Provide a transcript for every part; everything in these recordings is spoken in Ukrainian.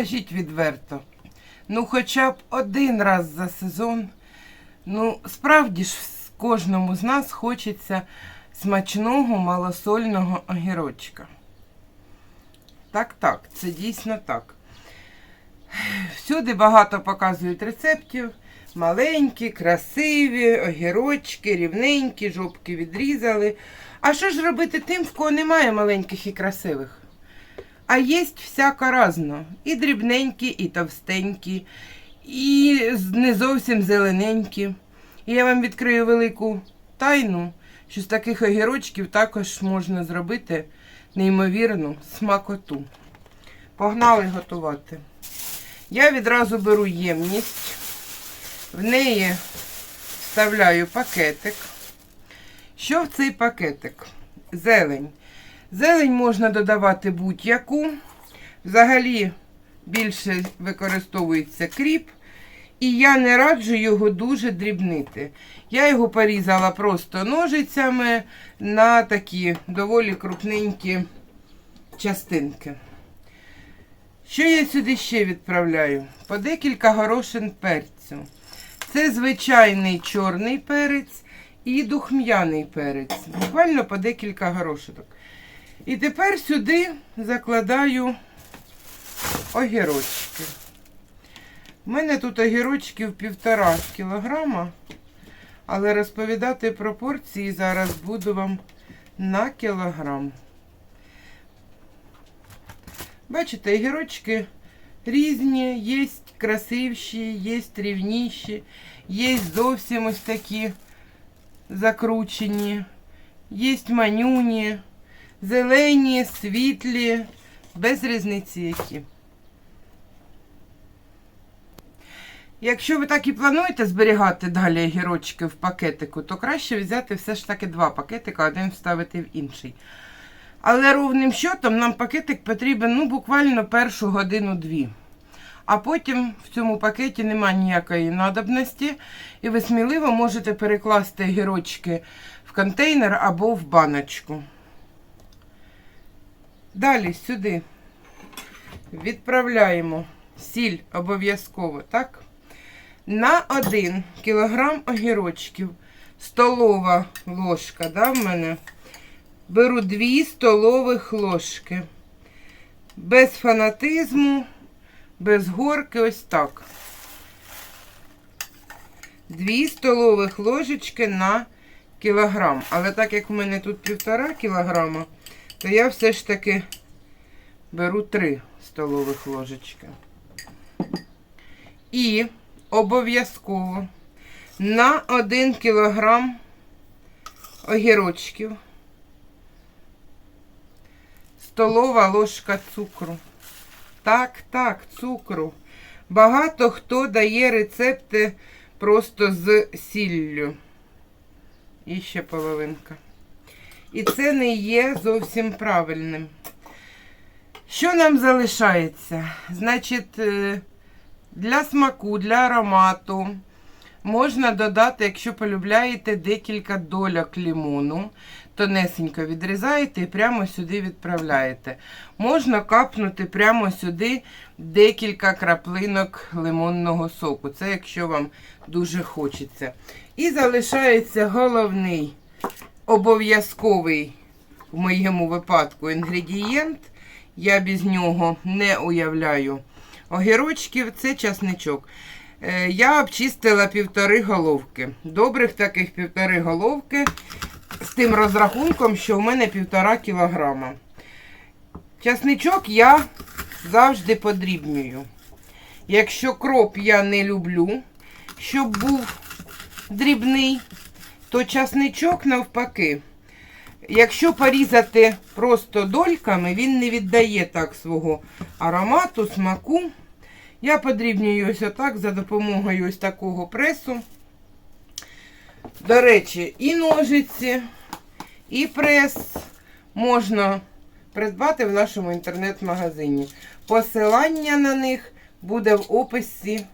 скажіть відверто, ну хоча б один раз за сезон, ну справді ж кожному з нас хочеться смачного малосольного огірочка. Так, так, це дійсно так. Всюди багато показують рецептів. Маленькі, красиві, огірочки, рівненькі, жопки відрізали. А що ж робити тим, в кого немає маленьких і красивих? А єсть всяко разно. І дрібненькі, і товстенькі, і не зовсім зелененькі. І я вам відкрию велику тайну, що з таких огірочків також можна зробити неймовірну смакоту. Погнали готувати. Я відразу беру ємність, в неї вставляю пакетик. Що в цей пакетик? Зелень. Зелень можна додавати будь-яку. Взагалі більше використовується кріп. І я не раджу його дуже дрібнити. Я його порізала просто ножицями на такі доволі крупненькі частинки. Що я сюди ще відправляю? По декілька горошин перцю. Це звичайний чорний перець і духм'яний перець. Буквально по декілька горошинок. І тепер сюди закладаю огірочки. У мене тут огірочків півтора кілограма, але розповідати пропорції зараз буду вам на кілограм. Бачите, огірочки різні, є красивші, є рівніші, є зовсім ось такі закручені, є манюні, зелені, світлі, без різниці які. Якщо ви так і плануєте зберігати далі огірочки в пакетику, то краще взяти все ж таки два пакетика, один вставити в інший. Але ровним счетом нам пакетик потрібен ну, буквально першу годину-дві. А потім в цьому пакеті немає ніякої надобності, і ви сміливо можете перекласти огірочки в контейнер або в баночку. Далі сюди відправляємо сіль обов'язково, так? На 1 кілограм огірочків столова ложка, да, в мене. Беру 2 столових ложки. Без фанатизму, без горки, ось так. 2 столових ложечки на кілограм. Але так як в мене тут півтора кілограма, то я все ж таки беру 3 столових ложечки. І обов'язково на 1 кілограм огірочків столова ложка цукру. Так, так, цукру. Багато хто дає рецепти просто з сіллю. І ще половинка. І це не є зовсім правильним. Що нам залишається? Значить, е, для смаку, для аромату можна додати, якщо полюбляєте, декілька дольок лимону. Тонесенько відрізаєте і прямо сюди відправляєте. Можна капнути прямо сюди декілька краплинок лимонного соку. Це якщо вам дуже хочеться. І залишається головний обов'язковий в моєму випадку інгредієнт. Я без нього не уявляю огірочків, це часничок. Е, Я обчистила півтори головки. Добрих таких півтори головки з тим розрахунком, що в мене півтора кілограма. Часничок я завжди подрібнюю. Якщо кроп я не люблю, щоб був дрібний, то часничок навпаки. Якщо порізати просто дольками, він не віддає так свого аромату, смаку. Я подрібнюю ось отак за допомогою ось такого пресу. До речі, і ножиці, і прес можна придбати в нашому інтернет-магазині. Посилання на них буде в описі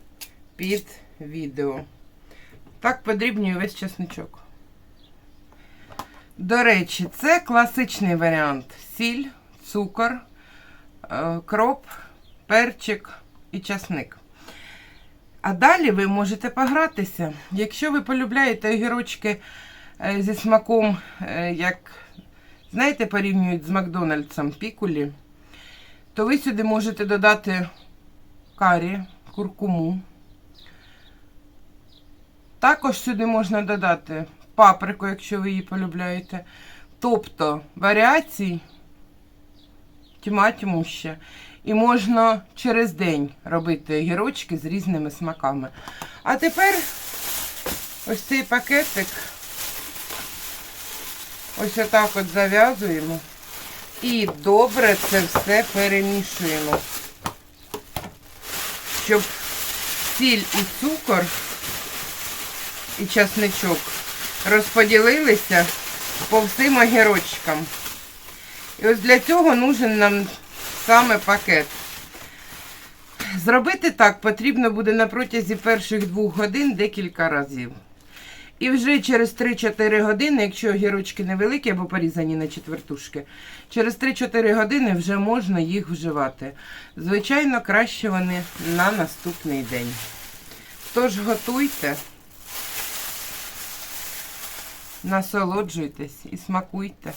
під відео. Так подрібнюю весь чесничок. До речі, це класичний варіант: сіль, цукор, е, кроп, перчик і часник. А далі ви можете погратися. Якщо ви полюбляєте огірочки е, зі смаком, е, як, знаєте, порівнюють з Макдональдсом пікулі, то ви сюди можете додати карі, куркуму. Також сюди можна додати паприку, якщо ви її полюбляєте. Тобто варіацій тьма тьмуща. І можна через день робити гірочки з різними смаками. А тепер ось цей пакетик ось отак от зав'язуємо і добре це все перемішуємо, щоб сіль і цукор і часничок розподілилися по всім огірочкам. І ось для цього нужен нам саме пакет. Зробити так потрібно буде на протязі перших двох годин декілька разів. І вже через 3-4 години, якщо огірочки невеликі або порізані на четвертушки, через 3-4 години вже можна їх вживати. Звичайно, краще вони на наступний день. Тож готуйте, насолоджуйтесь і смакуйте.